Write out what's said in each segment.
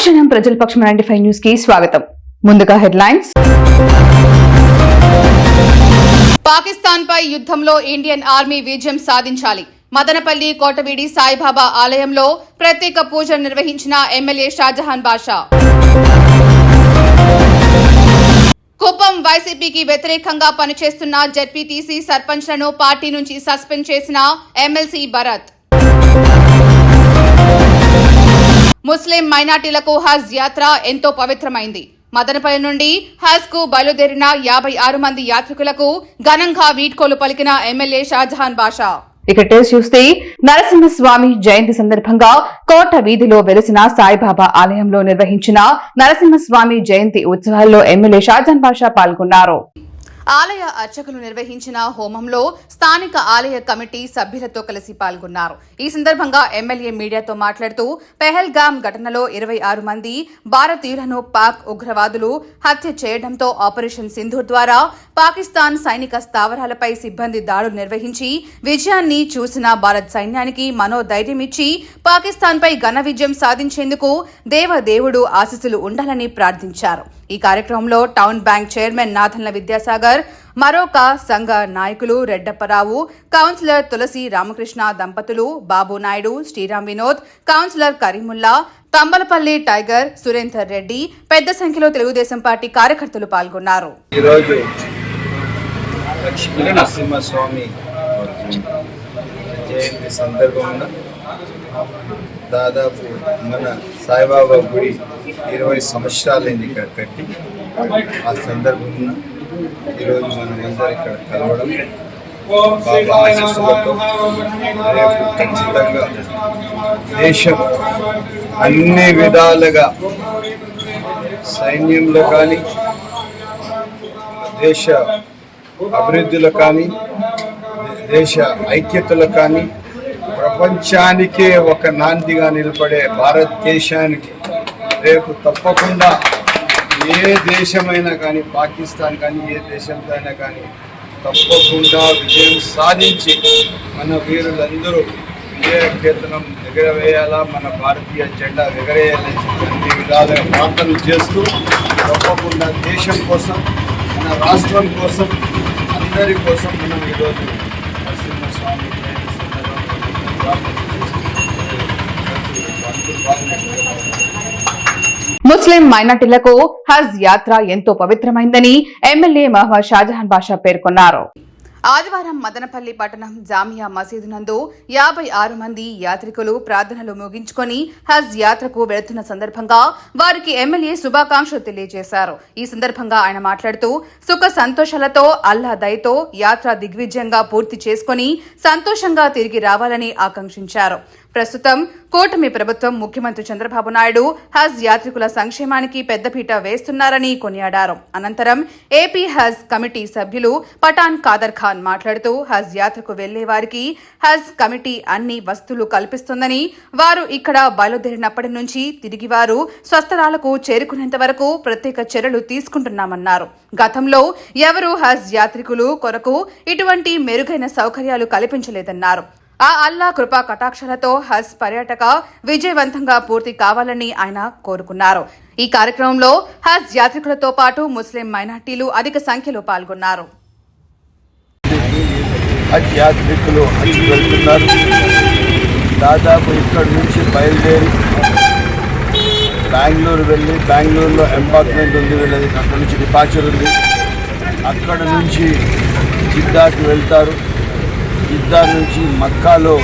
అనుక్షణం ప్రజల పక్షం ninety five న్యూస్కి స్వాగతం. ముందుగా హెడ్లైన్స్. పాకిస్తాన్ పై యుద్ధంలో ఇండియన్ ఆర్మీ విజయం సాధించాలి. మదనపల్లి కోటవీడి సాయిబాబా ఆలయంలో ప్రత్యేక పూజలు నిర్వహించిన ఎమ్మెల్యే షాజహాన్ బాషా. కుప్పం వైసీపీకి వ్యతిరేకంగా పనిచేస్తున్న జెడ్పీటీసీ సర్పంచ్లను పార్టీ నుంచి సస్పెండ్ చేసిన ఎమ్మెల్సీ భరత్. ముస్లిం మైనార్టీలకు హజ్ యాత్ర ఎంతో పవిత్రమైంది. మదనపల్లి నుండి హజ్కు బయలుదేరిన యాభై ఆరు మంది యాత్రికులకు ఘనంగా వీడ్కోలు పలికిన ఎమ్మెల్యే షాజహాన్ బాషా. ఇక టేస్ట్ చూస్తే నరసింహస్వామి జయంతి సందర్భంగా కోట వీధిలో వెలిసిన సాయిబాబా ఆలయంలో నిర్వహించిన నరసింహస్వామి జయంతి ఉత్సవాల్లో ఎమ్మెల్యే షాజాన్ బాషా పాల్గొన్నారు. ఆలయ అర్చకులు నిర్వహించిన హోమంలో స్థానిక ఆలయ కమిటీ సభ్యులతో కలిసి పాల్గొన్నారు. ఈ సందర్భంగా ఎమ్మెల్యే మీడియాతో మాట్లాడుతూ పెహల్గామ్ ఘటనలో ఇరవై ఆరు మంది భారతీయులను పాక్ ఉగ్రవాదులు హత్య చేయడంతో ఆపరేషన్ సింధూర్ ద్వారా పాకిస్తాన్ సైనిక స్థావరాలపై సిబ్బంది దాడులు నిర్వహించి విజయాన్ని చూసిన భారత్ సైన్యానికి మనోధైర్యం ఇచ్చి పాకిస్తాన్పై ఘన విజయం సాధించేందుకు దేవదేవుడు ఆశీస్సులు ఉండాలని ప్రార్థించారు. ఈ కార్యక్రమంలో టౌన్ బ్యాంక్ చైర్మన్ నాథన్ల విద్యాసాగర్ మరొక సంఘ నాయకులు రెడ్డప్పరావు కౌన్సిలర్ తులసి రామకృష్ణ దంపతులు బాబు నాయుడు శ్రీరామ్ వినోద్ కౌన్సిలర్ కరీముల్లా తంబలపల్లి టైగర్ సురేందర్ రెడ్డి పెద్ద సంఖ్యలో తెలుగుదేశం పార్టీ కార్యకర్తలు పాల్గొన్నారు. ఈరోజు లక్ష్మీ నరసింహస్వామి జయంతి సందర్భంగా దాదాపు మన సాయిబాబా గుడి ఇరవై సంవత్సరాలైంది ఇక్కడ కట్టి ఆ సందర్భంగా ఈరోజు మనం అందరూ ఇక్కడ కలవడం బాబా ఆశీస్సులతో రేపు ఖచ్చితంగా దేశం అన్ని విధాలుగా సైన్యంలో కానీ దేశ అభివృద్ధిలో కానీ దేశ ఐక్యతలో కానీ ప్రపంచానికే ఒక నాందిగా నిలబడే భారతదేశానికి రేపు తప్పకుండా ఏ దేశమైనా కానీ పాకిస్తాన్ కానీ ఏ దేశంతో అయినా కానీ తప్పకుండా విజయం సాధించి మన వీరులందరూ విజయ కేతనం ఎగరవేయాలా మన భారతీయ జెండా ఎగరేయాలని చెప్పి అన్ని విధాలుగా ప్రార్థనలు చేస్తూ తప్పకుండా దేశం కోసం మన రాష్ట్రం కోసం అందరి కోసం మనం ఈరోజు నరసింహస్వామి జయంతి సందర్భంగా ప్రార్థన చేస్తూ అందరూ బాగున్నారు ముస్లిం మైనార్టీలకు హజ్ యాత్ర ఎంతో పవిత్రమైందని ఎమ్మెల్యే మహమ్మద్ షాజహాన్ బాషా పేర్కొన్నారు. ఆదివారం మదనపల్లి పట్టణం జామియా మసీదు నందు యాభై ఆరు మంది యాత్రికులు ప్రార్థనలు ముగించుకొని హజ్ యాత్రకు వెళుతున్న సందర్భంగా వారికి ఎమ్మెల్యే శుభాకాంక్షలు తెలియజేశారు. ఈ సందర్భంగా ఆయన మాట్లాడుతూ సుఖ సంతోషాలతో అల్లా దయతో యాత్ర దిగ్విజయంగా పూర్తి చేసుకుని సంతోషంగా తిరిగి రావాలని ఆకాంక్షించారు. ప్రస్తుతం కూటమి ప్రభుత్వం ముఖ్యమంత్రి చంద్రబాబు నాయుడు హజ్ యాత్రికుల సంక్షేమానికి పెద్దపీట వేస్తున్నారని కొనియాడారు. అనంతరం ఏపీ హజ్ కమిటీ సభ్యులు పఠాన్ కాదర్ ఖాన్ మాట్లాడుతూ హజ్ యాత్రకు వెళ్ళే వారికి హజ్ కమిటీ అన్ని వస్తువులు కల్పిస్తుందని వారు ఇక్కడ బయలుదేరినప్పటి నుంచి తిరిగి వారు స్వస్థలాలకు చేరుకునేంత వరకు ప్రత్యేక చర్యలు తీసుకుంటున్నామన్నారు. గతంలో ఎవరు హజ్ యాత్రికులు కొరకు ఇటువంటి మెరుగైన సౌకర్యాలు కల్పించలేదన్నారు. ఆ అల్లా కృపా కటాక్షలతో హజ్ పర్యాటక విజయవంతంగా పూర్తి కావాలని ఆయన కోరుకున్నారు. ఈ కార్యక్రమంలో హజ్ యాత్రికులతో పాటు ముస్లిం మైనార్టీలు అధిక సంఖ్యలో పాల్గొన్నారు. వెళ్తున్నారు. దాదాపు ఇక్కడి నుంచి బయలుదేరి బెంగళూరు వెళ్ళి బెంగళూరులో ఎంపార్ట్మెంట్ ఉంది వెళ్ళేది అక్కడ నుంచి డిపార్చర్ ఉంది. అక్కడ నుంచి జిద్దాకి వెళ్తారు. జిద్దా నుంచి మక్కాలో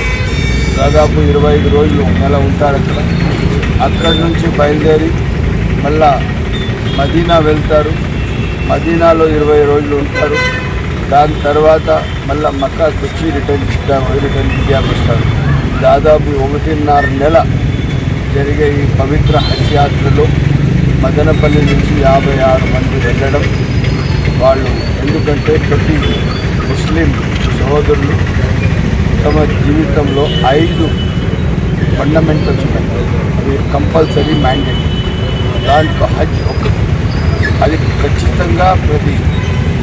దాదాపు ఇరవై ఐదు రోజులు నెల ఉంటారు అక్కడ. అక్కడి నుంచి బయలుదేరి మళ్ళా మదీనా వెళ్తారు. మదీనాలో ఇరవై రోజులు ఉంటారు. దాని తర్వాత మళ్ళా మక్కాకి వచ్చి రిటర్న్ రిటర్న్ ఇండియాకి వస్తారు. దాదాపు ఒకటిన్నర నెల జరిగే ఈ పవిత్ర హజ్ యాత్రలో మదనపల్లి నుంచి యాభై ఆరు మంది వెళ్ళడం వాళ్ళు. ఎందుకంటే ప్రతి ముస్లిం సహోదరులు తమ జీవితంలో ఐదు ఫండమెంటల్స్ ఉన్నాయి. అవి కంపల్సరీ మ్యాండేట్ దాంట్లో హజ్ ఒకటి. అది ఖచ్చితంగా ప్రతి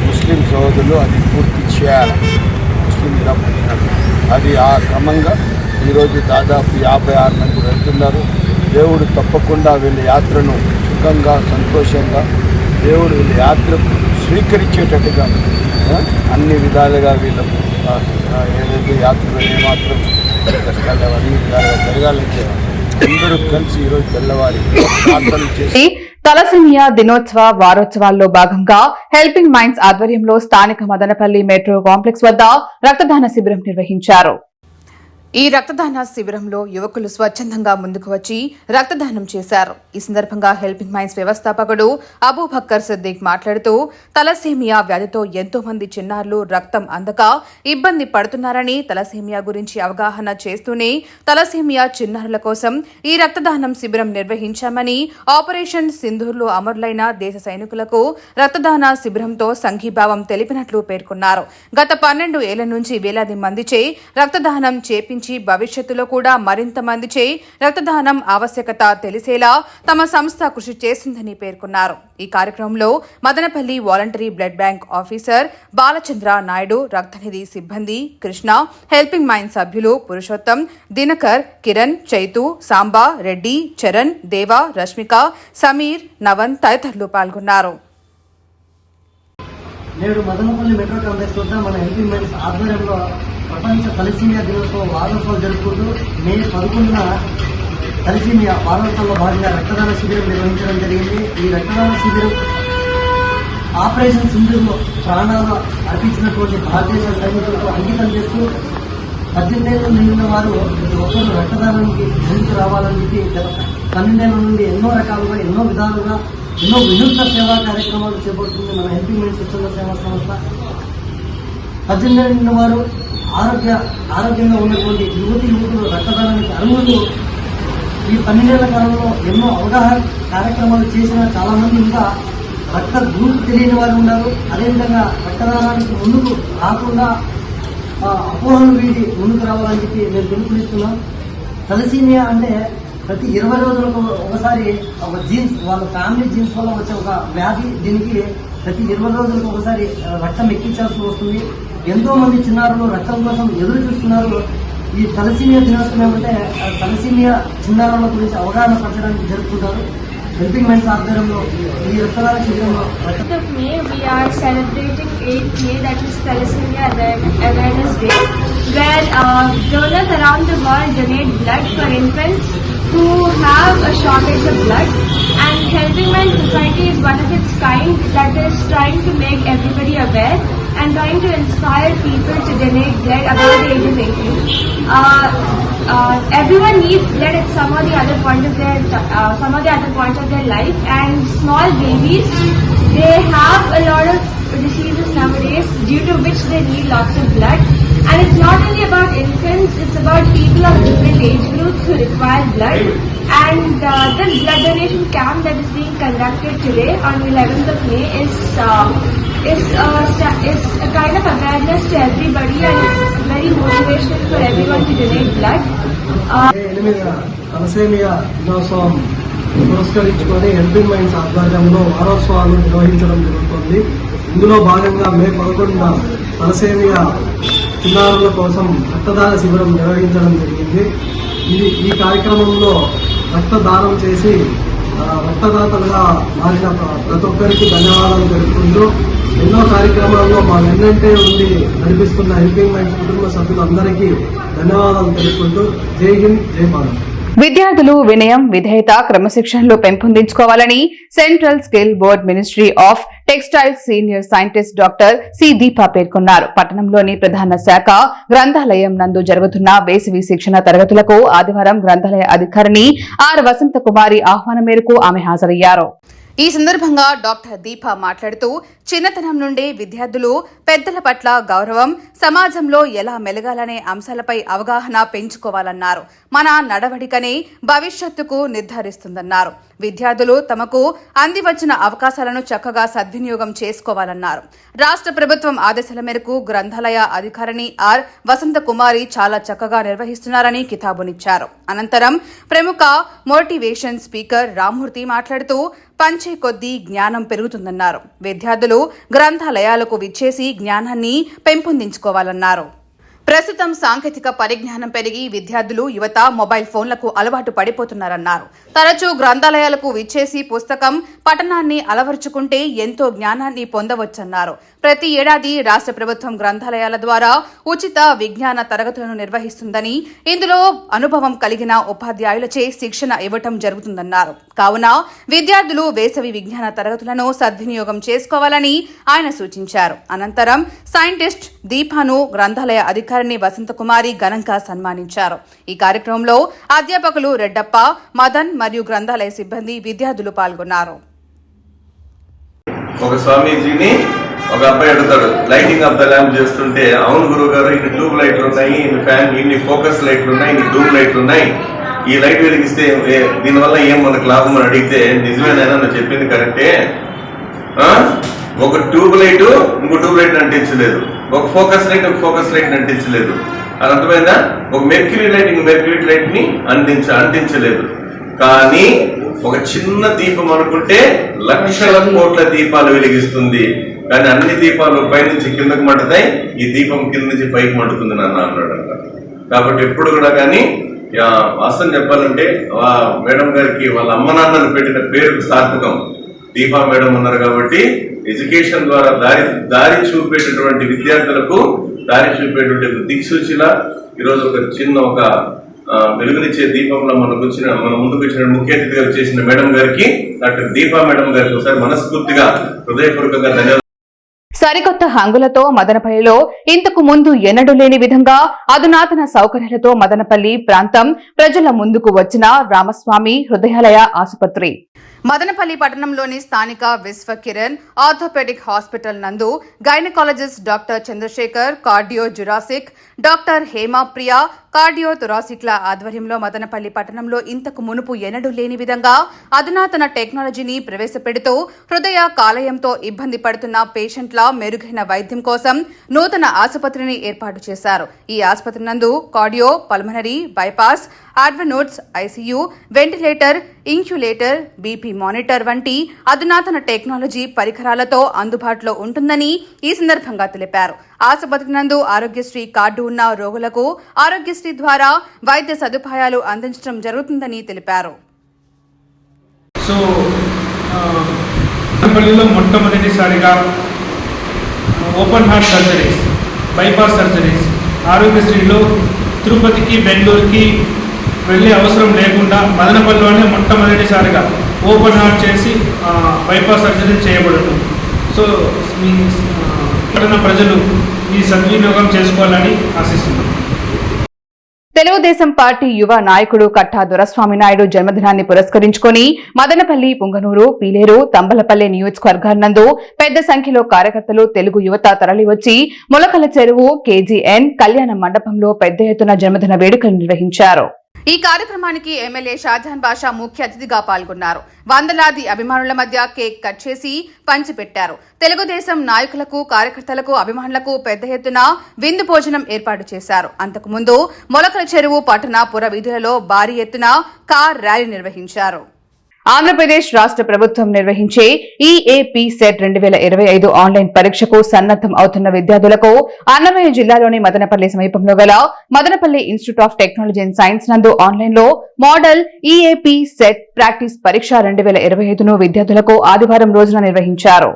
ముస్లిం సహోదరులు అది పూర్తి చేయాలి. ముస్లింగా అది ఆ క్రమంగా ఈరోజు దాదాపు యాభై ఆరు మంది వెళ్తున్నారు. దేవుడు తప్పకుండా వీళ్ళ యాత్రను సుఖంగా సంతోషంగా దేవుడు వీళ్ళ యాత్రకు స్వీకరించేటట్టుగా అన్ని విధాలుగా వీళ్ళకు ఏదైతే యాత్రలో ఏమాత్రం కష్టాలు అన్ని జరగాలంటే అందరూ కలిసి ఈరోజు తెల్లవారి ప్రార్థన చేసి తలసేమియా దినోత్సవ వారోత్సవాల్లో భాగంగా హెల్పింగ్ మైండ్స్ ఆధ్వర్యంలో స్థానిక మదనపల్లి మెట్రో కాంప్లెక్స్ వద్ద రక్తదాన శిబిరం నిర్వహించారు. ఈ రక్తదాన శిబిరంలో యువకులు స్వచ్ఛందంగా ముందుకు వచ్చి రక్తదానం చేశారు. ఈ సందర్భంగా హెల్పింగ్ మైండ్స్ వ్యవస్థాపకుడు అబూబక్కర్ సిద్దిక్ మాట్లాడుతూ తలసేమియా వ్యాధితో ఎంతో మంది చిన్నారులు రక్తం అందక ఇబ్బంది పడుతున్నారని తలసేమియా గురించి అవగాహన చేస్తూనే తలసేమియా చిన్నారుల కోసం ఈ రక్తదానం శిబిరం నిర్వహించామని ఆపరేషన్ సింధూర్లో అమరులైన దేశ సైనికులకు రక్తదాన శిబిరంతో సంఘీభావం తెలిపినట్లు పేర్కొన్నారు. గత పన్నెండు ఏళ్ళ నుంచి వేలాది మందిచే రక్తదానం చేపించి భవిష్యత్తులో కూడా మరింత మందిచే రక్తదానం ఆవశ్యకత తెలిసేలా తమ సంస్థ కృషి చేస్తుందని పేర్కొన్నారు. ఈ కార్యక్రమంలో Madanapalle voluntary blood bank officer Balachandra Naidu రక్తనిధి సిబ్బంది కృష్ణ హెల్పింగ్ మైండ్ సభ్యులు పురుషోత్తం దినకర్ కిరణ్ చైతు సాంబా రెడ్డి చరణ్ దేవా రష్మిక సమీర్ నవన్ తదితరులు పాల్గొన్నారు. నేడు మదనపల్లి మెట్రో కాంప్లెక్స్ వద్ద మన హెల్పింగ్ మైండ్స్ ఆధ్వర్యంలో ప్రపంచ తలసీమియా దినోత్సవం వారోత్సవాలు జరుపుకుంటూ మే పదకొండున తలసీమియా వారోత్సవంలో భాగంగా రక్తదాన శిబిరం నిర్వహించడం జరిగింది. ఈ రక్తదాన శిబిరం ఆపరేషన్ సింధూర్లో ప్రాణాలు అర్పించినటువంటి భారతదేశ సైనికులకు అంకితం చేస్తూ పద్దెనిమిదేళ్ళు నిండిన వారు ప్రతి ఒక్కరు రక్తదానానికి ముందుకు రావాలని చెప్పి పన్నెండేళ్ళ నుండి ఎన్నో రకాలుగా ఎన్నో విధాలుగా ఎన్నో వినూత్న సేవా కార్యక్రమాలు చేపడుతుంది మన హెల్పింగ్ మైండ్ స్వచ్ఛంద సేవా సంస్థ. పద్దెనిమిది నుండి వారు ఆరోగ్య ఆరోగ్యంగా ఉన్నటువంటి యువతి యువకులు రక్తదానానికి అర్హులు ఈ పన్నెండేళ్ళ కాలంలో ఎన్నో అవగాహన కార్యక్రమాలు చేసిన చాలా మంది ఇంకా రక్త గ్రూప్ తెలియని వారు ఉన్నారు. అదేవిధంగా రక్తదానానికి ముందుకు రాకుండా అపోహలు వీడి ముందుకు రావాలని చెప్పి మేము పిలుపునిస్తున్నాం తలసీమియా అంటే ప్రతి ఇరవై రోజులకు ఒకసారి ఒక జీన్స్ వాళ్ళ ఫ్యామిలీ జీన్స్ వల్ల వచ్చే ఒక వ్యాధి దీనికి ప్రతి ఇరవై రోజులకు ఒకసారి రక్తం ఎక్కించాల్సి వస్తుంది. ఎంతో మంది చిన్నారులు రక్తం కోసం ఎదురు చూస్తున్నారు. ఈ తలసీమియా దినోత్సవం ఏమంటే తలసీమియా చిన్నారుల గురించి అవగాహన పరచడానికి జరుపుకుంటారు. హెల్పింగ్ మెన్స్ ఆధ్వర్యంలో ఈ రక్తదాన శిబిరంలో రక్త 8th of May, we are celebrating 8th May, that is where uh, donors around the world donate blood for infants. Who have a shortage of blood. And Helping Mind Society is one of its kind that is trying to make everybody aware and trying to inspire people to donate blood above the age of 18. Uh, uh, everyone needs blood at some or the other point of their uh, some or the other point of their life, and small babies they have a lot of diseases nowadays due to which they need lots of blood. And it's not only about infants; it's about people of different age groups who require blood. And uh, this blood donation camp that is being conducted today on 11th of May is uh, is uh, is a kind of awareness to everybody, and it's very motivational for everyone to donate blood. Uh, thalassaemia దినోత్సవం పురస్కరించుకొని helping minds ఆధ్వర్యంలో వారోత్సవాలు నిర్వహించడం జరుగుతుంది ఇందులో భాగంగా మే పదకొండున thalassemia చిన్నారుల కోసం రక్తదాన శిబిరం నిర్వహించడం జరిగింది. ఇది ఈ కార్యక్రమంలో రక్తదానం చేసి రక్తదాతలుగా మారిన ప్రతి ఒక్కరికి ధన్యవాదాలు తెలుపుకుంటూ ఎన్నో కార్యక్రమాల్లో మా వెన్నంటే ఉండి నడిపిస్తున్న హెల్పింగ్ మైండ్స్ కుటుంబ సభ్యులందరికీ ధన్యవాదాలు తెలుపుకుంటూ జై హింద్ జై భారత్. విద్యార్థులు వినయం విధేయత క్రమశిక్షణలు పెంపొందించుకోవాలని central skill board ministry of textiles senior scientist doctor C Deepa పేర్కొన్నారు. పట్టణంలోని ప్రధాన శాఖ గ్రంథాలయం నందు జరుగుతున్న వేసవి శిక్షణ తరగతులకు ఆదివారం గ్రంథాలయ అధికారిని ఆర్ వసంత కుమారి ఆహ్వానం మేరకు ఆమె హాజరయ్యారు. ఈ సందర్భంగా డాక్టర్ దీప మాట్లాడుతూ చిన్నతనం నుండే విద్యార్థులు పెద్దల పట్ల గౌరవం సమాజంలో ఎలా మెలగాలనే అంశాలపై అవగాహన పెంచుకోవాలన్నారు. మన నడవడికనే భవిష్యత్తుకు నిర్ధారిస్తుందన్నారు. విద్యార్థులు తమకు అందివచ్చిన అవకాశాలను చక్కగా సద్వినియోగం చేసుకోవాలన్నారు. రాష్ట్ర ప్రభుత్వం ఆదేశాల మేరకు గ్రంథాలయ అధికారిని ఆర్. వసంత కుమారి చాలా చక్కగా నిర్వహిస్తున్నారని కితాబునిచ్చారు. అనంతరం ప్రముఖ మోటివేషన్ స్పీకర్ రామ్మూర్తి మాట్లాడుతూ పంచే కొద్దీ జ్ఞానం పెరుగుతుందన్నారు. విద్యార్థులు గ్రంథాలయాలకు విచ్చేసి జ్ఞానాన్ని పెంపొందించుకోవాలన్నారు. ప్రస్తుతం సాంకేతిక పరిజ్ఞానం పెరిగి విద్యార్థులు యువత మొబైల్ ఫోన్లకు అలవాటు పడిపోతున్నారన్నారు. తరచూ గ్రంథాలయాలకు విచ్చేసి పుస్తకం పఠనాన్ని అలవర్చుకుంటే ఎంతో జ్ఞానాన్ని పొందవచ్చన్నారు. ప్రతి ఏడాది రాష్ట్ర ప్రభుత్వం గ్రంథాలయాల ద్వారా ఉచిత విజ్ఞాన తరగతులను నిర్వహిస్తుందని ఇందులో అనుభవం కలిగిన ఉపాధ్యాయులచే శిక్షణ ఇవ్వటం జరుగుతుందన్నారు. కావున విద్యార్థులు వేసవి విజ్ఞాన తరగతులను సద్వినియోగం చేసుకోవాలని ఆయన సూచించారు. అనంతరం సైంటిస్ట్ దీపాను గ్రంథాలయ అధికారిని వసంతకుమారి ఘనంగా సన్మానించారు. ఈ కార్యక్రమంలో అధ్యాపకులు రెడ్డప్ప మదన్ మరియు గ్రంథాలయ సిబ్బంది విద్యార్థులు పాల్గొన్నారు. ఒక స్వామీజీని ఒక అబ్బాయి అడుగుతాడు లైటింగ్ ఆఫ్ ద ల్యాంప్ చేస్తుంటే అవును గురువు గారు ఇన్ని ట్యూబ్ లైట్లు ఉన్నాయి ఇన్ని ఫ్యాన్ ఇన్ని ఫోకస్ లైట్లు ఉన్నాయి ఇన్ని ట్యూబ్ లైట్లు ఉన్నాయి. ఈ లైట్ వెలిగిస్తే దీనివల్ల ఏం మనకు లాభం? అని అడిగితే నిజమేనైనా నువ్వు చెప్పింది కరెక్టే. ఒక ట్యూబ్ లైట్ ఇంకో ట్యూబ్ లైట్ అంటించలేదు. ఒక ఫోకస్ లైట్ ఒక ఫోకస్ లైట్ అంటించలేదు. అది అర్థమైందా? ఒక మెర్క్యూరీ లైట్ ఇంకా మెర్క్యూరీ లైట్ని అంటించ అంటించలేదు. కానీ ఒక చిన్న దీపం అనుకుంటే లక్షల కోట్ల దీపాలు వెలిగిస్తుంది. కానీ అన్ని దీపాలు పైనుంచి కిందకు మండుతాయి ఈ దీపం కింద నుంచి పైకి మండుతుంది నాన్న అన్నాడు కాబట్టి ఎప్పుడు కూడా కానీ వాస్తవం చెప్పాలంటే ఆ మేడం గారికి వాళ్ళ అమ్మ నాన్నను పెట్టిన పేరు సార్థకం. దీపా మేడం ఉన్నారు కాబట్టి ఎడ్యుకేషన్ ద్వారా దారి దారి చూపేటటువంటి విద్యార్థులకు దారి చూపేటువంటి దిక్సూచిలా ఈరోజు ఒక చిన్న ఒక వెలుగునిచ్చే దీపంలో మనకు వచ్చిన మన ముందుకు వచ్చిన ముఖ్య అతిథిగా చేసిన మేడం గారికి డాక్టర్ దీపా మేడం గారికి ఒకసారి మనస్ఫూర్తిగా హృదయపూర్వకంగా ధన్యవాదాలు. సరికొత్త హంగులతో మదనపల్లిలో ఇంతకు ముందు ఎన్నడూ లేని విధంగా అధునాతన సౌకర్యాలతో మదనపల్లి ప్రాంతం ప్రజల ముందుకు వచ్చిన రామస్వామి హృదయాలయ ఆసుపత్రి. మదనపల్లి పట్టణంలోని స్థానిక విశ్వ కిరణ్ ఆర్థోపెడిక్ హాస్పిటల్ నందు gynaecologist doctor Chandrasekhar cardio thoracic doctor Hemapriya కార్డియోథొరాసిక్ల ఆధ్వర్యంలో మదనపల్లి పట్టణంలో ఇంతకు మునుపు ఎన్నడూ లేని విధంగా అధునాతన టెక్నాలజీని ప్రవేశపెడుతూ హృదయ కాలయంతో ఇబ్బంది పడుతున్న పేషెంట్ల మెరుగైన వైద్యం కోసం నూతన ఆసుపత్రిని ఏర్పాటు చేశారు. ఈ ఆసుపత్రి నందు cardio pulmonary bypass అడ్వనోట్స్ ICU ventilator incubator BP monitor వంటి అధునాతన టెక్నాలజీ పరికరాలతో అందుబాటులో ఉంటుందని ఈ సందర్భంగా తెలిపారు. ఆసుపత్రి నందు ఆరోగ్యశ్రీ కార్డు ఉన్న రోగులకు ఆరోగ్యశ్రీ ద్వారా వైద్య సదుపాయాలు అందించడం జరుగుతుందని తెలిపారు. సో మొట్టమొదటిసారిగా open heart surgeries bypass surgeries ఆరోగ్యశ్రీలో తిరుపతికి బెంగళూరుకి వెళ్ళే అవసరం లేకుండా మదనపల్లిలోనే మొట్టమొదటిసారిగా ఓపెన్ హార్ట్ చేసి బైపాస్ సర్జరీ చేయబడుతుంది. సో మీ పట్టణ ప్రజలు ఈ సద్వినియోగం చేసుకోవాలని ఆశిస్తున్నాను తెలుగుదేశం పార్టీ యువ నాయకుడు కట్టా దొరస్వామి నాయుడు జన్మదినాన్ని పురస్కరించుకుని మదనపల్లి పుంగనూరు పీలేరు తంబలపల్లి నియోజకవర్గాన్నందు పెద్ద సంఖ్యలో కార్యకర్తలు తెలుగు యువత తరలివచ్చి మొలకల చెరువు కేజీఎన్ కళ్యాణ మండపంలో పెద్ద ఎత్తున జన్మదిన వేడుకలు నిర్వహించారు. ఈ కార్యక్రమానికి ఎమ్మెల్యే షాజహాన్ బాషా ముఖ్య అతిథిగా పాల్గొన్నారు. వందలాది అభిమానుల మధ్య కేక్ కట్ చేసి పంచిపెట్టారు. తెలుగుదేశం నాయకులకు కార్యకర్తలకు అభిమానులకు పెద్ద ఎత్తున విందు భోజనం ఏర్పాటు చేశారు. అంతకుముందు మొలకల చెరువు పట్టణ పుర వీధులలో భారీ ఎత్తున కార్ ర్యాలీ నిర్వహించారు. ఆంధ్రప్రదేశ్ రాష్ట్ర ప్రభుత్వం నిర్వహించే ఈఏపీ సెట్ రెండు వేల ఇరవై ఐదు ఆన్లైన్ పరీక్షకు సన్నద్దం అవుతున్న విద్యార్థులకు అన్నమయ్య జిల్లాలోని మదనపల్లి సమీపంలో గల Madanapalle institute of technology and science నందు ఆన్లైన్లో మోడల్ ఈఏపీ సెట్ ప్రాక్టీస్ పరీక్ష రెండు వేల ఇరవై ఐదును విద్యార్థులకు ఆదివారం రోజున నిర్వహించారు.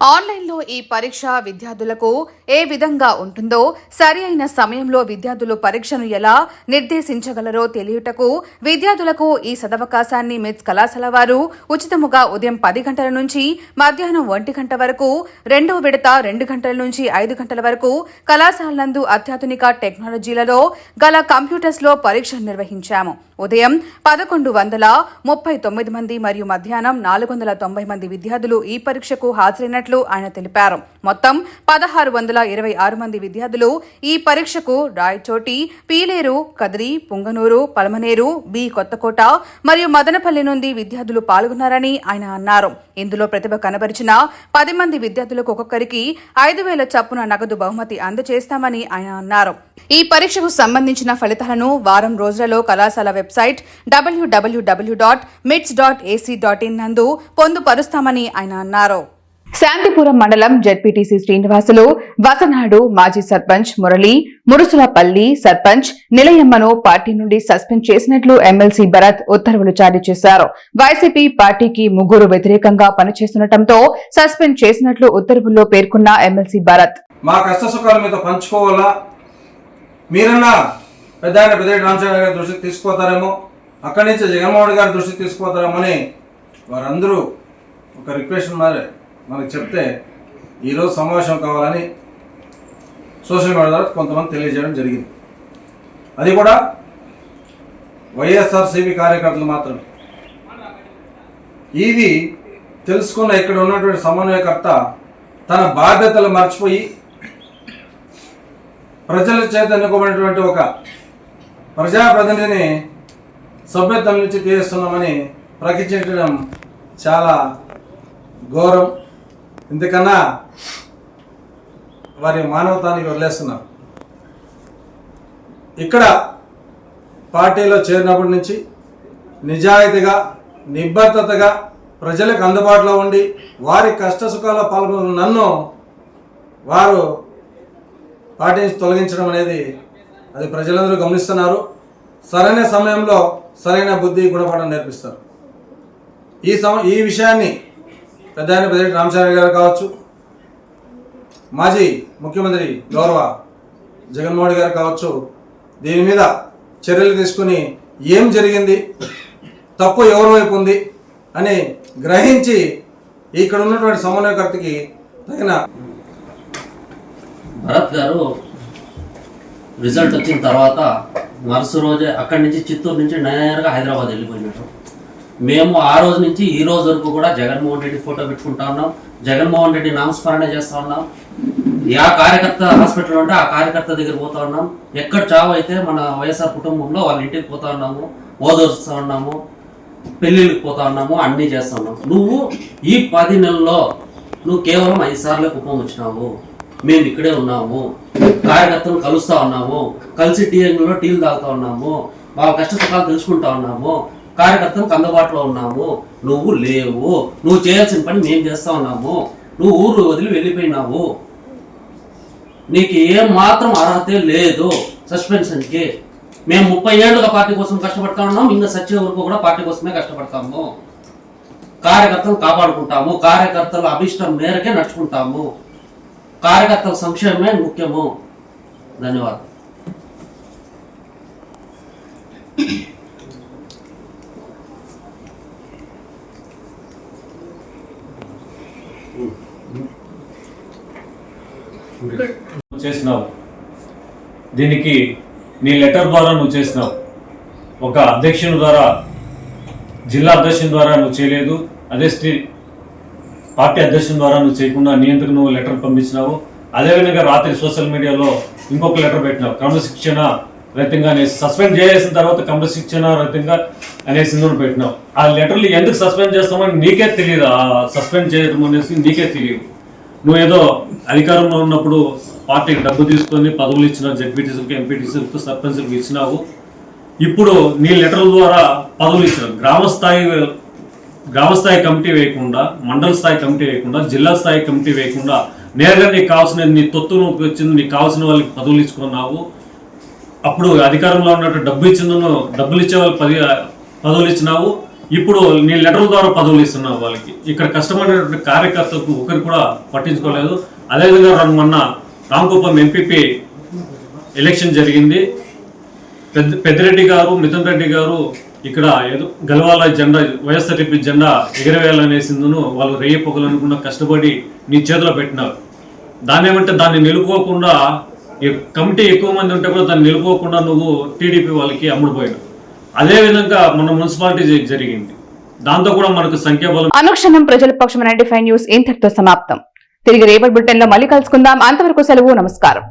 ఆన్లైన్లో ఈ పరీక్ష విద్యార్థులకు ఏ విధంగా ఉంటుందో సరి అయిన సమయంలో విద్యార్థులు పరీక్షను ఎలా నిర్దేశించగలరో తెలియుటకు విద్యార్థులకు ఈ సదవకాశాన్ని మెట్స్ కళాశాల వారు ఉచితముగా ఉదయం పది గంటల నుంచి మధ్యాహ్నం ఒంటి గంట వరకు రెండో విడత రెండు గంటల నుంచి ఐదు గంటల వరకు కళాశాలనందు అత్యాధునిక టెక్నాలజీలలో గల కంప్యూటర్స్లో పరీక్ష నిర్వహించాము. ఉదయం పదకొండు వందల ముప్పై తొమ్మిది మంది మరియు మధ్యాహ్నం నాలుగు వందల తొంభై మంది విద్యార్థులు ఈ పరీక్షకు హాజరైనట్లు ఆయన తెలిపారు. మొత్తం పదహారు వందల ఇరవై ఆరు మంది విద్యార్థులు ఈ పరీక్షకు రాయచోటి పీలేరు కదిరి పుంగనూరు పలమనేరు బి కొత్తకోట మరియు మదనపల్లి నుండి విద్యార్థులు పాల్గొన్నారని ఆయన అన్నారు. ఇందులో ప్రతిభ కనబరిచిన పది మంది విద్యార్థులకు ఒక్కొక్కరికి ఐదు వేల చప్పున నగదు బహుమతి అందజేస్తామని ఆయన అన్నారు. ఈ పరీక్షకు సంబంధించిన ఫలితాలను వారం రోజులలో కళాశాల website WWW dot MITS dot AC dot in నందు పొందుపరుస్తామని ఆయన అన్నారు. శాంతిపురం మండలం జెడ్పీటీసీ శ్రీనివాసులు వసనాడు మాజీ సర్పంచ్ మురళి మురుసులపల్లి సర్పంచ్ నిలయమ్మను పార్టీ నుండి సస్పెండ్ చేసినట్లు ఎమ్మెల్సీ భరత్ ఉత్తర్వులు జారీ చేశారు. వైసీపీ పార్టీకి ముగ్గురు వ్యతిరేకంగా పనిచేస్తుండటంతో సస్పెండ్ చేసినట్లు ఉత్తర్వుల్లో పేర్కొన్న ఎమ్మెల్సీ భరత్. మా కష్ట సుఖాలు మీతో పంచుకోవాలా? మీరన్నా పెద్ద ఆయన పెద్ద రామచంద్ర గారి దృష్టికి తీసుకుపోతారేమో అక్కడి నుంచి జగన్మోహన్ గారి దృష్టికి తీసుకుపోతారేమో అని వారందరూ ఒక రిక్వెస్ట్ మరి మనకు చెప్తే ఈరోజు సమావేశం కావాలని సోషల్ మీడియా ద్వారా కొంతమంది తెలియజేయడం జరిగింది. అది కూడా వైఎస్ఆర్సీపీ కార్యకర్తలు మాత్రమే. ఇది తెలుసుకున్న ఇక్కడ ఉన్నటువంటి సమన్వయకర్త తన బాధ్యతలు మర్చిపోయి ప్రజల చేత ఎన్నుకోబడినటువంటి ఒక ప్రజాప్రతినిధిని సభ్యత్వం నుంచి తీస్తున్నామని ప్రకటించడం చాలా ఘోరం. ఎందుకన్నా వారి మానవతానికి వదిలేస్తున్నారు ఇక్కడ పార్టీలో చేరినప్పటి నుంచి నిజాయితీగా నిబద్ధతగా ప్రజలకు అందుబాటులో ఉండి వారి కష్ట సుఖాల్లో పాల్గొన్న నన్ను వారు పార్టీ నుంచి తొలగించడం అనేది అది ప్రజలందరూ గమనిస్తున్నారు. సరైన సమయంలో సరైన బుద్ధి గుణపాఠం నేర్పిస్తారు. ఈ సమ ఈ విషయాన్ని పెద్ద ఆయన రామచంద్ర గారు కావచ్చు మాజీ ముఖ్యమంత్రి గౌరవ జగన్మోహన్ గారు కావచ్చు దీని మీద చర్యలు తీసుకుని ఏం జరిగింది తప్పు ఎవరి వైపు ఉంది అని గ్రహించి ఇక్కడ ఉన్నటువంటి సమన్వయకర్తకి తగిన భరత్ గారు రిజల్ట్ వచ్చిన తర్వాత మరుసటి రోజే అక్కడి నుంచి చిత్తూరు నుంచి నేరుగా హైదరాబాద్ వెళ్ళిపోయినట్టు మేము ఆ రోజు నుంచి ఈ రోజు వరకు కూడా జగన్మోహన్ రెడ్డి ఫోటో పెట్టుకుంటా ఉన్నాం. జగన్మోహన్ రెడ్డి నామస్మరణ చేస్తూ ఉన్నాం. ఆ కార్యకర్త హాస్పిటల్ ఉంటే ఆ కార్యకర్త దగ్గర పోతా ఉన్నాం. ఎక్కడ చావు అయితే మన వైఎస్ఆర్ కుటుంబంలో వాళ్ళ ఇంటికి పోతా ఉన్నాము. ఓదోరుస్తూ ఉన్నాము. పెళ్ళిళ్ళకి పోతా ఉన్నాము. అన్నీ చేస్తా ఉన్నాము నువ్వు ఈ పది నెలల్లో నువ్వు కేవలం ఐదు సార్లు కుప్పం వచ్చినావు. మేము ఇక్కడే ఉన్నాము. కార్యకర్తలు కలుస్తా ఉన్నాము. కలిసి టీఎంలో టీలు తాగుతా ఉన్నాము. మా కష్ట సుఖాలు తెలుసుకుంటా ఉన్నాము. కార్యకర్తలకు అందుబాటులో ఉన్నాము. నువ్వు లేవు. నువ్వు చేయాల్సిన పని మేము చేస్తా ఉన్నాము. నువ్వు ఊరు వదిలి వెళ్ళిపోయినావు. నీకు ఏం మాత్రం అర్హతే లేదు సస్పెన్షన్కి. మేము ముప్పై ఏళ్ళుగా పార్టీ కోసం కష్టపడతా ఉన్నాం ఇంకా సచ్చే వరకు కూడా పార్టీ కోసమే కష్టపడతాము. కార్యకర్తలు కాపాడుకుంటాము. కార్యకర్తల అభిష్టం మేరకే నడుచుకుంటాము. కార్యకర్తల సంక్షేమమే ముఖ్యము. ధన్యవాదాలు. చేసినావు. దీనికి నీ లెటర్ ద్వారా నువ్వు చేసినావు. ఒక అధ్యక్షుని ద్వారా జిల్లా అధ్యక్షుని ద్వారా నువ్వు చేయలేదు. అదే స్టీ పార్టీ అధ్యక్షుల ద్వారా నువ్వు చేయకుండా నియంత్రణ నువ్వు లెటర్ పంపించినావు. అదేవిధంగా రాత్రి సోషల్ మీడియాలో ఇంకొక లెటర్ పెట్టినావు. క్రమశిక్షణ రహితంగా అనేసి సస్పెండ్ చేసిన తర్వాత క్రమశిక్షణ రహితంగా అనేసి నువ్వు పెట్టినావు. ఆ లెటర్లు ఎందుకు సస్పెండ్ చేస్తామని నీకే తెలియదు. ఆ సస్పెండ్ చేయడం అనేసి నీకే తెలియదు. నువ్వు ఏదో అధికారంలో ఉన్నప్పుడు పార్టీకి డబ్బు తీసుకొని పదవులు ఇచ్చినావు జడ్పీటీసీలకు ఎంపీటీసీలకు సర్పంచ్లకు ఇచ్చినావు. ఇప్పుడు నీ లెటర్ల ద్వారా పదవులు ఇచ్చినావు. గ్రామ స్థాయి గ్రామ స్థాయి కమిటీ వేయకుండా మండల స్థాయి కమిటీ వేయకుండా జిల్లా స్థాయి కమిటీ వేయకుండా నేరుగా నీకు కావాల్సిన నీ తొత్తును వచ్చింది నీకు కావాల్సిన వాళ్ళకి పదవులు ఇచ్చుకున్నావు. అప్పుడు అధికారంలో ఉన్నట్టు డబ్బు ఇచ్చిందను డబ్బులు ఇచ్చే వాళ్ళకి పది పదవులు ఇచ్చినావు. ఇప్పుడు నీ లెటర్ ద్వారా పదవులు ఇస్తున్నావు వాళ్ళకి. ఇక్కడ కష్టమైనటువంటి కార్యకర్తలకు ఒకరు కూడా పట్టించుకోలేదు. అదేవిధంగా రెండు మొన్న రామకుప్పం ఎంపీపీ ఎలక్షన్ జరిగింది. పెద్ద పెద్దిరెడ్డి గారు మిథున్ రెడ్డి గారు ఇక్కడ ఏదో గల్వాల జెండా వైఎస్ఆర్టీపీ జెండా ఎగరవేయాలనేసిందును వాళ్ళు రేయ పొగలనుకున్న కష్టపడి నీ చేతిలో పెట్టినారు. దాన్ని ఏమంటే దాన్ని నిలుపుకోకుండా కమిటీ ఎక్కువ మంది ఉంటే కూడా దాన్ని నిలుపుకోకుండా నువ్వు టీడీపీ వాళ్ళకి అమ్ముడుపోయాడు అదే విధంగా మన మున్సిపాలిటీ జరిగింది. దాంతో కూడా మనకు సంఖ్యాబలం అనుక్షణం ప్రజల పక్షం నైన్టీ ఫైవ్ న్యూస్ ఇంతటితో సమాప్తం. తిరిగి రేపటి బులెటిన్లో మళ్ళీ కలుసుకుందాం. అంతవరకు సెలవు నమస్కారం.